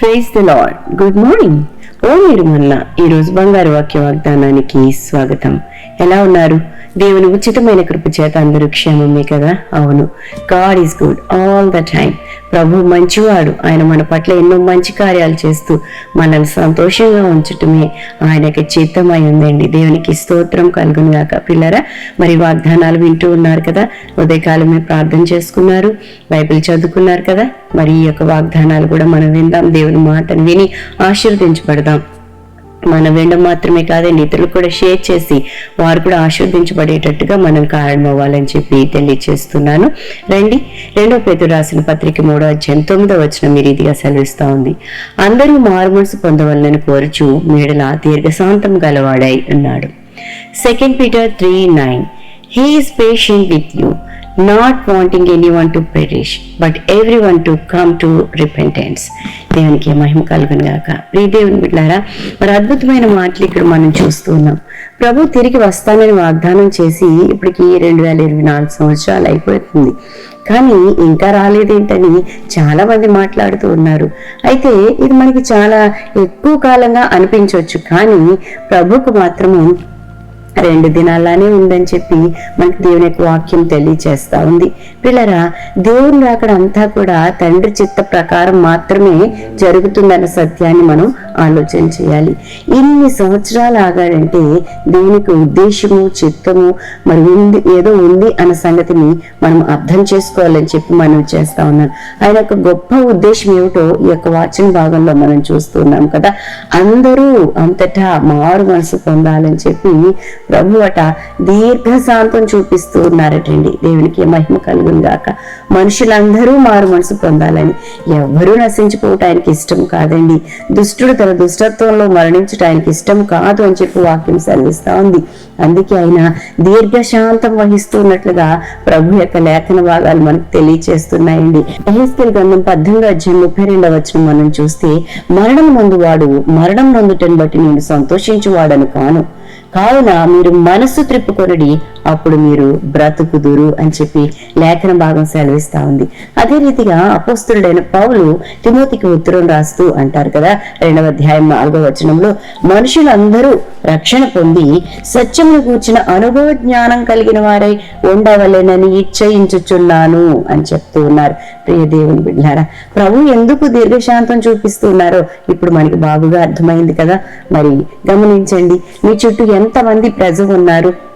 praise the Lord good morning ఓ మీరు మొన్న ఈరోజు బంగారు వాక్య వాగ్దానానికి స్వాగతం. ఎలా ఉన్నారు? దేవుని ఉచితమైన కృప చేత అందరూ క్షేమమే కదా? అవును. God is good all the time ప్రభు మంచివాడు. ఆయన మన పట్ల ఎన్నో మంచి కార్యాలు చేస్తూ మనల్ని సంతోషంగా ఉంచటమే ఆయనకి చిత్తమై ఉందండి. దేవునికి స్తోత్రం కలుగును గాక. పిల్లరా మరి వాగ్దానాలు వింటూ ఉన్నారు కదా? ఉదయకాలమే ప్రార్థన చేసుకున్నారు. బైబిల్ చదువుకున్నారు కదా? మరి ఈ యొక్క వాగ్దానాలు కూడా మనం విందాం. దేవుని మాటను విని ఆశీర్వదించబడదాం. మనం వినడం మాత్రమే కాదండి ఇతరులు కూడా షేర్ చేసి వారు కూడా ఆశీర్వదించబడేటట్టుగా మనం కారణమవ్వాలని చెప్పి తెలియచేస్తున్నాను. రండి రెండో పేరు రాసిన పత్రిక మూడో అధ్యాయం తొమ్మిదో వచ్చిన మీరు ఇదిగా సెలవిస్తూ ఉంది. అందరూ మారుమనసు పొందవలనని కోరుచు మేడల దీర్ఘశాంతం గలవాడై ఉన్నాడు. Second Peter three nine he is patient with you not wanting any one to perish but every one to come to repentance దేవునికి మహిమ కలుగును గాక. ప్రియదేవుని బిడ్డారా మరి అద్భుతమైన మాటలు ఇక్కడ మనం చూస్తూ ఉన్నాం. ప్రభు తిరిగి వస్తానని వాగ్దానం చేసి ఇప్పటికి రెండు వేల ఇరవై నాలుగు సంవత్సరాలు అయిపోతుంది. కానీ ఇంకా రాలేదేంటని చాలా మంది మాట్లాడుతూ ఉన్నారు. అయితే ఇది మనకి చాలా ఎక్కువ కాలంగా అనిపించవచ్చు. కానీ ప్రభుకు మాత్రము రెండు దినాలానే ఉందని చెప్పి మనకి దేవుని యొక్క వాక్యం తెలియచేస్తా ఉంది. పిల్లరా దేవుని రాకడ అంతా కూడా తండ్రి చిత్త ప్రకారం మాత్రమే జరుగుతుందన్న సత్యాన్ని మనం ఆలోచన చేయాలి. ఇన్ని సంవత్సరాలు ఆగాడంటే దేవునికి ఉద్దేశము చిత్తము మరి ఉంది ఏదో ఉంది అన్న సంగతిని మనం అర్థం చేసుకోవాలని చెప్పి మనం చేస్తా ఉన్నాం ఆయన యొక్క గొప్ప ఉద్దేశం ఏమిటో ఈ యొక్క వాచన భాగంలో మనం చూస్తున్నాం కదా. అందరూ అంతటా మారు మనసు పొందాలని చెప్పి ప్రభు అట దీర్ఘశాంతం చూపిస్తూ ఉన్నారటండి. దేవునికి మహిమ కలుగును గాక. మనుషులందరూ మారు మనసు పొందాలని. ఎవరూ నశించిపోవటానికి ఇష్టం కాదండి. దుష్టుడు తన దుష్టత్వంలో మరణించటానికి ఇష్టం కాదు అని చెప్పి వాక్యం సెలవిస్తా ఉంది. అందుకే ఆయన దీర్ఘశాంతం వహిస్తున్నట్లుగా ప్రభు యొక్క లేఖన భాగాలు మనకు తెలియచేస్తున్నాయండి. ఎహెస్కెల్ గ్రంథం పద్దెనిమిది అధ్యాయం ముప్పై రెండవ వచ్చిన మనం చూస్తే మరణం నందు వాడు మరణం నందుటని బట్టి నేను సంతోషించువాడను కాను. కావున మీరు మనస్సు త్రిప్పుకొనడి అప్పుడు మీరు బ్రతుకుదురు అని చెప్పి లేఖన భాగం సెలవిస్తా ఉంది. అదే రీతిగా అపోస్తుడైన పౌలు తిమోతికి ఉత్తరం రాస్తూ అంటారు కదా రెండవ అధ్యాయం నాలుగవ వచనంలో మనుషులందరూ రక్షణ పొంది సత్యమును కూర్చిన అనుభవ జ్ఞానం కలిగిన వారై ఉండవలేనని ఇచ్చయించుచున్నాను అని చెప్తూ ఉన్నారు. ప్రియ దేవుని బిడ్డారా ప్రభు ఎందుకు దీర్ఘశాంతం చూపిస్తున్నారో ఇప్పుడు మనకి బాగుగా అర్థమైంది కదా. మరి గమనించండి మీ చుట్టూ ఎంతమంది ప్రజలు ఉన్నారు?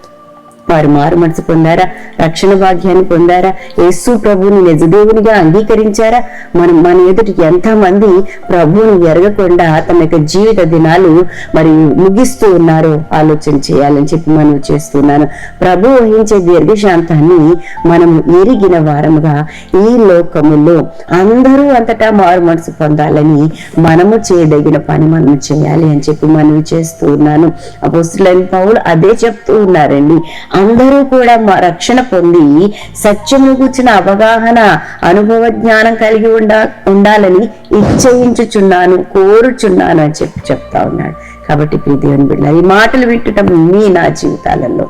వారు మారు మనసు పొందారా? రక్షణ భాగ్యాన్ని పొందారా? యేసు ప్రభువుని నిజదేవునిగా అంగీకరించారా? మనం మన ఎదుటి ఎంతమంది ప్రభువుని ఎరగకుండా తమ యొక్క జీవిత దినాలు మరి ముగిస్తూ ఉన్నారో ఆలోచన చేయాలని చెప్పి మనం చేస్తున్నాను. ప్రభు వహించే దీర్ఘశాంతాన్ని మనం ఎరిగిన వారముగా ఈ లోకములో అందరూ అంతటా మారు మనసు పొందాలని మనము చేయదగిన పని మనం చేయాలి అని చెప్పి మనవి చేస్తూ ఉన్నాను అపోస్తులైన పౌలు అదే చెప్తూ ఉన్నారండి. అందరూ కూడా మా రక్షణ పొంది సత్యము కూర్చిన అవగాహన అనుభవ జ్ఞానం కలిగి ఉండా ఉండాలని ఇచ్చయించుచున్నాను కోరుచున్నాను అని చెప్పి చెప్తా ఉన్నాడు. కాబట్టి ప్రీతి అని బిడ్డ ఈ మాటలు వింటటం మీ నా జీవితాలలో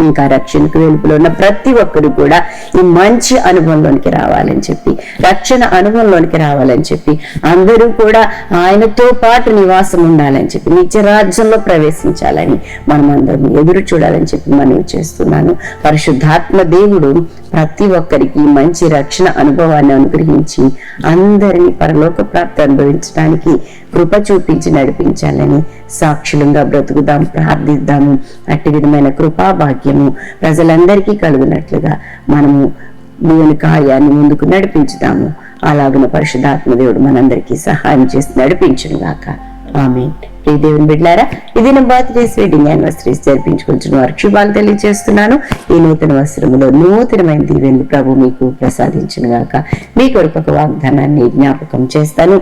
ఇంకా రక్షణకు వెలుపులో ఉన్న ప్రతి ఒక్కరు కూడా ఈ మంచి అనుభవంలోనికి రావాలని చెప్పి రక్షణ అనుభవంలోనికి రావాలని చెప్పి అందరూ కూడా ఆయనతో పాటు నివాసం ఉండాలని చెప్పి నిత్య రాజ్యంలో ప్రవేశించాలని మనం అందరం ఎదురు చూడాలని చెప్పి మనవి చేస్తున్నాను. పరిశుద్ధాత్మ దేవుడు ప్రతి ఒక్కరికి మంచి రక్షణ అనుభవాన్ని అనుగ్రహించి అందరినీ పరలోక ప్రాప్తి అనుభవించడానికి కృప చూపించి నడిపించాలని సాక్షులంగా బ్రతుకుదాం ప్రార్థిద్దాము. అట్టి విధమైన కృపా భాగ్యం భాగ్యము ప్రజలందరికీ కలుగునట్లుగా మనము దేవుని కార్యాన్ని ముందుకు నడిపించుదాము. అలాగున పరిశుధాత్మ దేవుడు మనందరికీ సహాయం చేసి నడిపించును గాక ఆమె ప్రియ దేవుని బిడ్డారా ఇది నా బర్త్డేస్ వెడ్డింగ్ యానివర్సరీస్ జరిపించుకుంటున్న వారు శుభాలు తెలియజేస్తున్నాను. ఈ నూతన వస్త్రములో నూతనమైన దీవెని ప్రభు మీకు ప్రసాదించిన గాక మీ కొరకు ఒక వాగ్దానాన్ని జ్ఞాపకం చేస్తాను.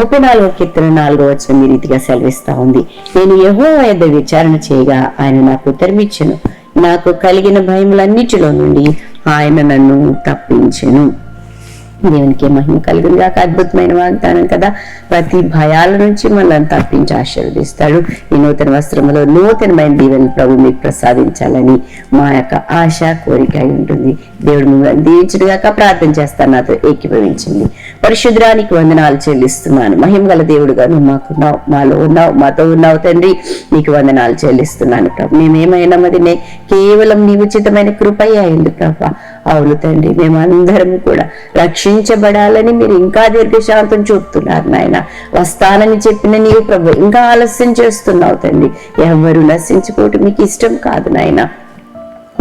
ముప్పై నాలుగో కీర్తన నాలుగో వచ్చిన మీ రీతిగా సెలవిస్తా ఉంది. నేను యహో యొద్ద విచారణ చేయగా ఆయన నాకు ఉత్తరమిచ్చెను. నాకు కలిగిన భయములన్నిటిలో నుండి ఆయన నన్ను తప్పించెను. దేవునికి మహిమ కలిగింది కాక అద్భుతమైన వాగ్దానం కదా. ప్రతి భయాల నుంచి మనల్ని తప్పించి ఆశీర్వదిస్తాడు. ఈ నూతన వస్త్రములో నూతనమైన దీవెన ప్రభు మీకు ప్రసాదించాలని మా యొక్క ఆశ కోరిక ఉంటుంది. దేవుడు మిమ్మల్ని దీవించుడుగాక ప్రార్థన చేస్తాను నాతో ఏకీభవించింది పరిశుద్రానికి వందనాలు చెల్లిస్తున్నాను. మహిమ గల దేవుడుగా నువ్వు మాకున్నావు మాలో ఉన్నావు మాతో ఉన్నావు తండ్రి. నీకు వందనాలు చెల్లిస్తున్నాను ప్రభు. మేమేమైనా మదినే కేవలం నీ ఉచితమైన కృపయ్య అయింది ప్రభా. అవును తండ్రి మేమందరం కూడా రక్షించబడాలని మీరు ఇంకా దీర్ఘశాంతం చూపుతున్నారు నాయన. వస్తానని చెప్పిన నీవు ప్రభు ఇంకా ఆలస్యం చేస్తున్నావు తండ్రి. ఎవరు నశించుకోవటం మీకు ఇష్టం కాదు నాయన.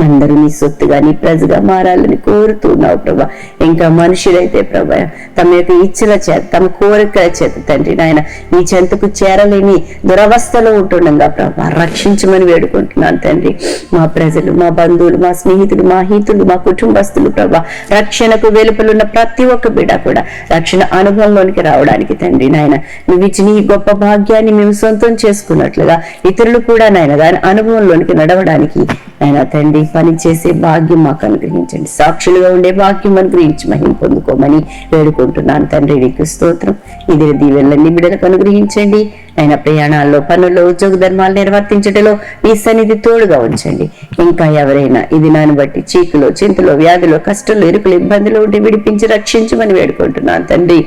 అందరూ నీ సొత్తుగా నీ ప్రజగా మారాలని కోరుతున్నావు ప్రభా. ఇంకా మనుషులైతే ప్రభా తమ యొక్క ఇచ్చల చేత తమ కోరికల చేత తండ్రి నాయన నీ చెంతకు చేరలేని దురవస్థలో ఉంటుండగా ప్రభా రక్షించమని వేడుకుంటున్నాను తండ్రి. మా ప్రజలు మా బంధువులు మా స్నేహితులు మా హితులు మా కుటుంబస్తులు ప్రభా రక్షణకు వెలుపలున్న ప్రతి ఒక్క బిడ కూడా రక్షణ అనుభవంలోనికి రావడానికి తండ్రి నాయన నువ్వు ఇచ్చిన ఈ గొప్ప భాగ్యాన్ని మేము సొంతం చేసుకున్నట్లుగా ఇతరులు కూడా నాయన దాని అనుభవంలోనికి నడవడానికి ఆయన తండ్రి పని చేసే భాగ్యం మాకు అనుగ్రహించండి. సాక్షులుగా ఉండే భాగ్యం అనుగ్రహించి మహిం పొందుకోమని వేడుకుంటున్నాను. తండ్రి నీకు స్తోత్రం. ఇది దీవెళ్ళని బిడ్డలకు అనుగ్రహించండి. ఆయన ప్రయాణాల్లో పనుల్లో ఉద్యోగ ధర్మాలు నిర్వర్తించడంలో మీ సన్నిధి తోడుగా ఉంచండి. ఇంకా ఎవరైనా ఇది నాను బట్టి చీకులో చింతలో వ్యాధిలో కష్టంలో ఇరుకులు ఇబ్బందులు ఉంటే విడిపించి రక్షించమని వేడుకుంటున్నాను. తండ్రి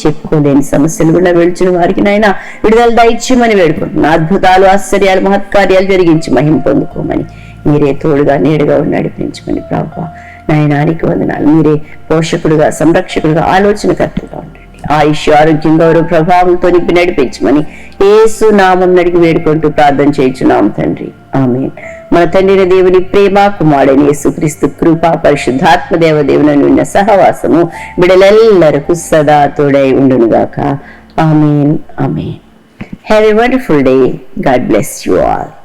చెప్పుకోలేని సమస్యలు కూడా వెళ్చిన వారికి నాయన విడుదల దయచేయమని వేడుకుంటున్నా అద్భుతాలు ఆశ్చర్యాలు మహత్కార్యాలు జరిగించి మహిం పొందుకోమని మీరే తోడుగా నేడుగా ఉండి నడిపించమని ప్రభావ నాయనానికి వందనాలు. మీరే పోషకుడుగా సంరక్షకుడుగా ఆలోచనకర్తగా ఉండండి. ఆయుష్ ఆరోగ్యం గౌరవ ప్రభావంతో నింపి నడిపించమని ఏసు నామం నడికి వేడుకుంటూ ప్రార్థన చేయించున్నాం తండ్రి. ఆమె మన తండ్రిన దేవుని ప్రేమ కుమారుడైన యేసుక్రీస్తు కృప పరిశుద్ధాత్మ దేవ దేవుని ఉన్న సహవాసము బిడలెల్లరకు సదా తోడై ఉండునుగాక. Amen. Amen. Have a wonderful day God bless you all